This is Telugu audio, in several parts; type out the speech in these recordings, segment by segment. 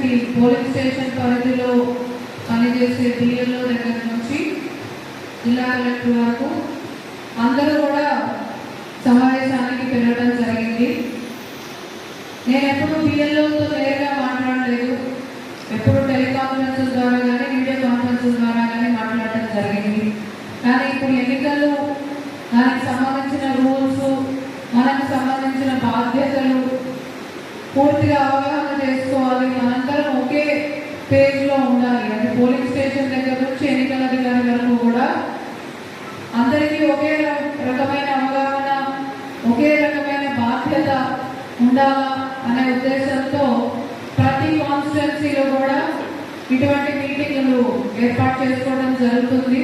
మనకి పోలింగ్ స్టేషన్ పరిధిలో పనిచేసే డిఎల్ఓ దగ్గర నుంచి జిల్లా కలెక్టర్ వరకు అందరూ కూడా సమావేశానికి పిలవడం జరిగింది. నేను ఎప్పుడు బిఎల్ఓతో నేరుగా మాట్లాడలేదు. ఎప్పుడు టెలికాన్ఫరెన్సెస్ ద్వారా కానీ వీడియో కాన్ఫరెన్సెస్ ద్వారా కానీ మాట్లాడటం జరిగింది. కానీ ఇప్పుడు ఎన్నికలు దానికి సంబంధించిన రూల్స్ మనకు సంబంధించిన బాధ్యతలు పూర్తిగా అవగాహన చేసుకోవాలి మనందరం ఒకే పేజ్లో ఉండాలి అది పోలింగ్ స్టేషన్ దగ్గర నుంచి ఎన్నికల అధికారి వరకు కూడా అందరికీ ఒకే ర- రకమైన అవగాహన ఒకే రకమైన బాధ్యత ఉండాలా అనే ఉద్దేశంతో ప్రతి కాన్స్టిట్యున్సీలో కూడా ఇటువంటి మీటింగ్లు ఏర్పాటు చేసుకోవడం జరుగుతుంది.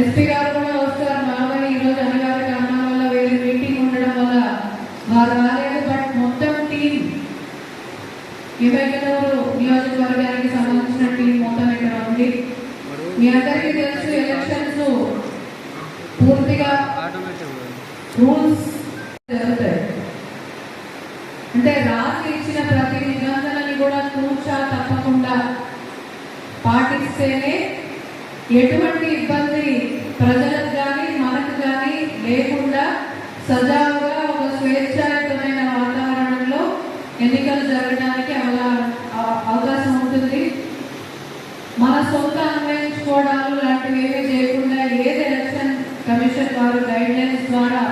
ఎస్పీ గారు కూడా వస్తారు. మామని ఈరోజు అన్నగారి కారణం వల్ల వేరే మీటింగ్ ఉండడం వల్ల వారు రాలేదు. బట్ మొత్తం టీం ఇరవైకనూరు నియోజకవర్గానికి సంబంధించిన టీం మొత్తం ఇక్కడ ఉంది. మీ అందరికీ తెలుసు ఎలక్షన్స్ పూర్తిగా రూల్స్ జరుగుతాయి. అంటే రాసి ఇచ్చిన ప్రతి కూడా కూర్చా తప్పకుండా పాటిస్తేనే ఎటువంటి ఇబ్బంది ప్రజలకు కానీ మనకు కానీ లేకుండా సజావుగా ఒక స్వేచ్ఛాయుతమైన వాతావరణంలో ఎన్నికలు జరగడానికి అవకాశం ఉంటుంది. మన సొంత అన్వయించుకోవడాలు లాంటివి ఏమీ చేయకుండా ఏది ఎలక్షన్ కమిషన్ వారు గైడ్ లైన్స్ ద్వారా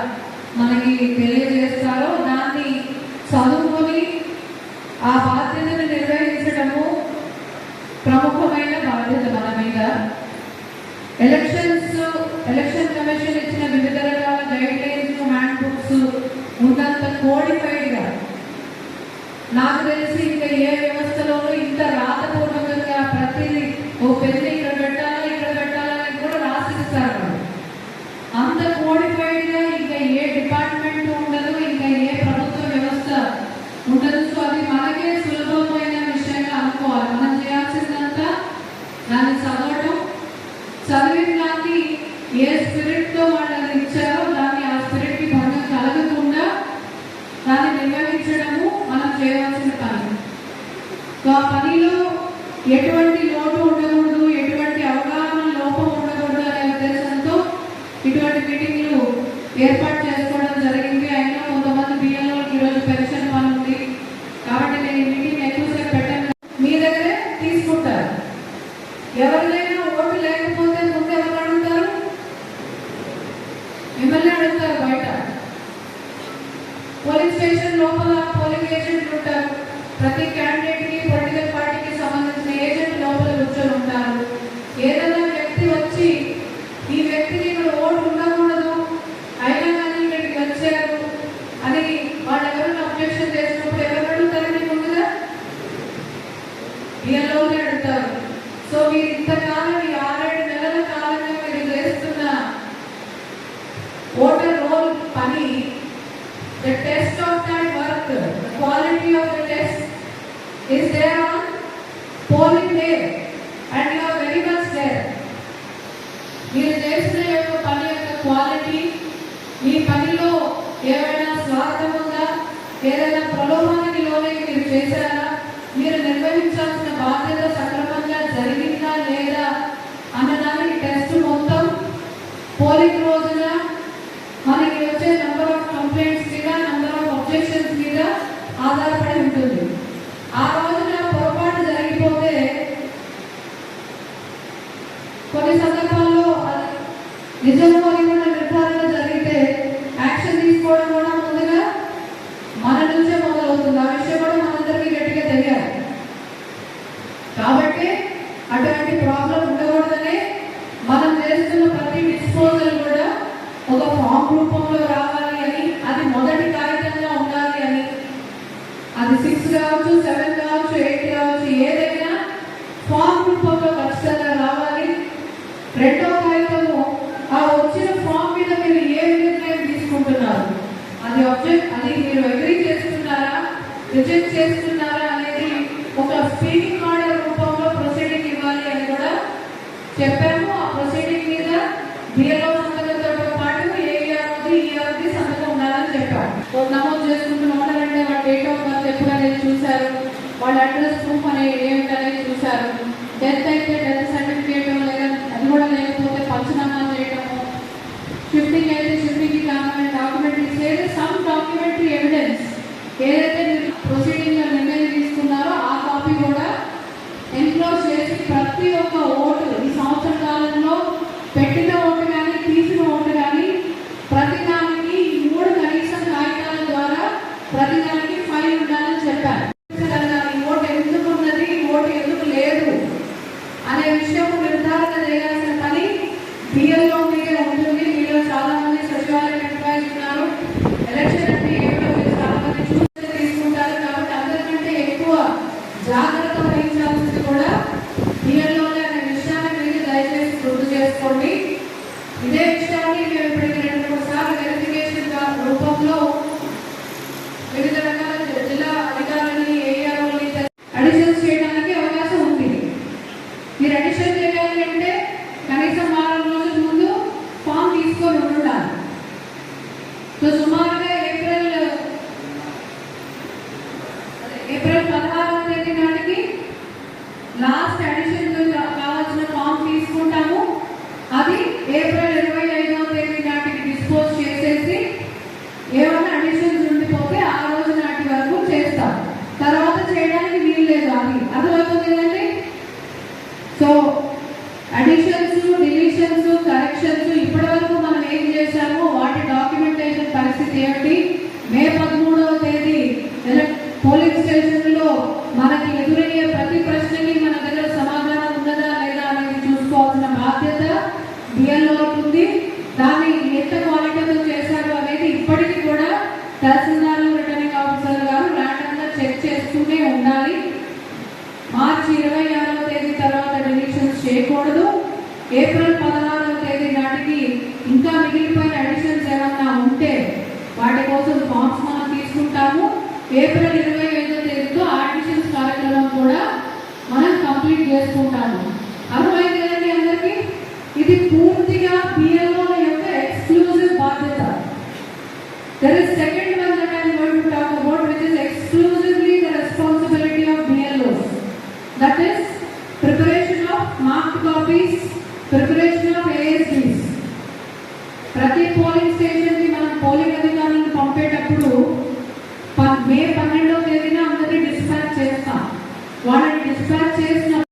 మనకి తెలియజేస్తారో దాన్ని చదువు ఆ బాధ్యతను నిర్వహించడము ప్రముఖమైన బాధ్యత మన మీద. ఎలక్షన్స్ ఎలక్షన్ కమిషన్ ఇచ్చిన వివిధ రకాల గైడ్ లైన్స్ హ్యాండ్ బుక్స్ ఉన్నంత కోడిఫైడ్గా నాకు తెలిసి ఇంకా ఏ వ్యవస్థలోనూ ఇంత రాతపూర్వకంగా ప్రతిదీ ఓ పెళ్ళి నిర్వహించడము మనం చేయవలసిన పని. సో ఆ పనిలో ఎటువంటి లోటు ఉండకూడదు ఎటువంటి అవగాహన లోపం ఉండకూడదు అనే ఉద్దేశంతో ఇటువంటి మీటింగ్లు ఏర్పాటు చేసుకోవడం జరిగింది అయినా కొంతమంది బియ్యంలో ఈరోజు పెన్షన్ పని ఉంది కాబట్టి నేను ఈ మీటింగ్ ఎక్కువసేపు పెట్టాను మీ దగ్గరే తీసుకుంటారు ఎవరిదైనా ఓటు లేకపోతే ముందు ఎవరు అడుగుతారు మిమ్మల్ని అడుగుతారు బయట పోలింగ్ స్టేషన్ లోపల పోలింగ్ ఏజెంట్లు ఉంటారు. ప్రతి క్యాండిడేట్కి పొలిటికల్ పార్టీకి సంబంధించిన ఏజెంట్ లోపల కూర్చొని ఉంటారు. ఏదైనా the test of that work, the quality of the test is there on polling day and you are very much there. మీరు చేసిన యొక్క పని యొక్క క్వాలిటీ మీ పనిలో ఏమైనా స్వార్థం ఉందా ఏదైనా ప్రలోభానికి లోనే మీరు చేశారా మీరు నిర్వహించాల్సిన బాధ్యత ఆధారపడి ఉంటుంది. ఆ రోజున పొరపాటు జరిగిపోతే కొన్ని సందర్భాల్లో నిజంగా ఏమైనా నిర్ధారణ జరిగితే యాక్షన్ తీసుకోవడం కూడా ముందుగా మన నుంచే మొదలవుతుంది. ఆ విషయం కూడా మనందరికీ గట్టిగా తెలియాలి. కాబట్టి అటువంటి ప్రాబ్లం ఉండకూడదనే మనం చేస్తున్న ప్రతి డిస్పోజల్ కూడా ఒక ఫామ్ రూపంలో రావాలి అని అది మొదటి కాగితంగా ఉండాలి అని అది సిక్స్ కావచ్చు సెవెన్ కావచ్చు ఎయిట్ కావచ్చు ఏదైనా ఫామ్ రూపంలో ఖచ్చితంగా రావాలి. రెండవ అడ్రస్ ప్రూఫ్ అనేది ఏమిటనేది చూశారు. డెత్ అయితే డెత్ సర్టిఫికేట్ లేదా అది కూడా లేకపోతే పంచనామా చేయడము షిఫ్టింగ్ అయితే షిఫ్టింగ్కి కావాలని డాక్యుమెంటరీస్ లేదా సమ్ డాక్యుమెంటరీ ఎవిడెన్స్ ఏదైతే మీరు ప్రొసీడింగ్లో నిర్ణయం తీసుకున్నారో ఆ కాపీ కూడా ఎన్క్లోజ్ చేసి ప్రతి ఒక్క ఓటు ఈ సంవత్సర కాలంలో పెట్టిన ఓటు కానీ తీసిన ఓటు కానీ ప్రతి దానికి ఈ మూడు కనీసం కాగితాల ద్వారా ప్రతి దానికి ఫైల్ ఉండాలని చెప్పారు ఈ ఓటు ఎందుకు ఉన్నది ఈ ఓటు ఎందుకు లేదు అనే విషయం నిర్ధారణ చేయాల్సిన పని బిఎల్ఓ మీదే ఉంటుంది మీలో చాలా మంది సచివాలయం ఎంప్లాయీస్ ఉన్నారు. ఎలక్షన్ అంటే ఏమిటో మీరు చాలా మంది చూసి తీసుకుంటారు కాబట్టి అందరికంటే ఎక్కువ జాగ్రత్త వహించాల్సింది కూడా బిఎల్ఓనే అనే విషయాన్ని మీరు దయచేసి గుర్తు చేసుకోండి ఇదే విషయాన్ని మేము ఇప్పటికి రెండు మూడు సార్లు వెరిఫికేషన్ రూపంలో వివిధ రకాల జిల్లా అధికారులని ఏఆర్ఓని అడిషన్స్ చేయడానికి అవకాశం ఉంది మీరు అడిషన్ చేయాలి అంటే కనీసం వారం రోజుల ముందు ఫామ్ తీసుకొని ఉండాలి సో సుమారుగా ఏప్రిల్ ఏప్రిల్ పదహారవ తేదీ నాటికి లాస్ట్ అడిషన్ కావాల్సిన ఫామ్ తీసుకుంటాము. అది ఏప్రిల్ ఇరవై ఐదవ తేదీ నాటికి డిస్పోజ్ చేసేసి ఏమైనా అడిషన్స్ ఉండిపోతే ఆ రోజు నాటి వరకు చేస్తాం. తర్వాత చేయడానికి వీలు లేదు అది. అర్థమవుతుంది కదండి సో అడిషన్స్ డిలీషన్స్ కరెక్షన్స్ ఇప్పటి పరిస్థితి ఏమిటి మే పదమూడవ తేదీ ఎలక్- పోలింగ్ స్టేషన్లో మనకి ఎదురయ్యే ప్రతి ప్రశ్నకి మన దగ్గర సమాధానం ఉన్నదా లేదా అనేది చూసుకోవాల్సిన బాధ్యత బిఎల్ఓ ఉంది. దాన్ని ఎంత క్వాలిటీతో చేశారు అనేది ఇప్పటికీ కూడా తహసీల్దార్లు రిటర్నింగ్ ఆఫీసర్ గారు ర్యాండమ్గా చెక్ చేస్తూనే ఉండాలి. మార్చి ఇరవై ఆరవ తేదీ తర్వాత డిలీషన్స్ చేయకూడదు. ఏప్రిల్ పదహారవ తేదీ నాటికి ఇంకా మిగిలిపోయి ఉంటే వాటి కోసం ఫార్మ్స్ మనం తీసుకుంటాము. ఏప్రిల్ ఇరవై ఐదో తేదీతో అడ్మిషన్స్ కార్యక్రమం కూడా మనం కంప్లీట్ చేసుకుంటాము. అర్థమైంది కదండి అందరికీ ఇది పూర్తిగా పిఎల్ఓల యొక్క ఎక్స్క్లూజివ్ బాధ్యత. దర్ ఇస్ సెకండ్ మెంబర్ అని కూడా board which is exclusively the responsibility of PLO that is preparation of mark copies preparation of ASBs ప్రతి పోలింగ్ స్టేషన్